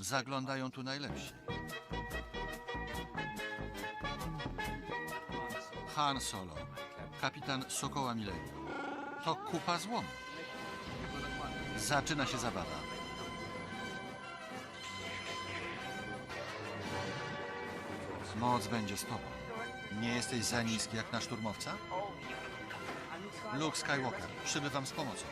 Zaglądają tu najlepsi. Han Solo, kapitan Sokoła Millennium. To kupa złomu. Zaczyna się zabawa. Moc będzie z tobą. Nie jesteś za niski jak na szturmowca? Luke Skywalker, przybywam z pomocą.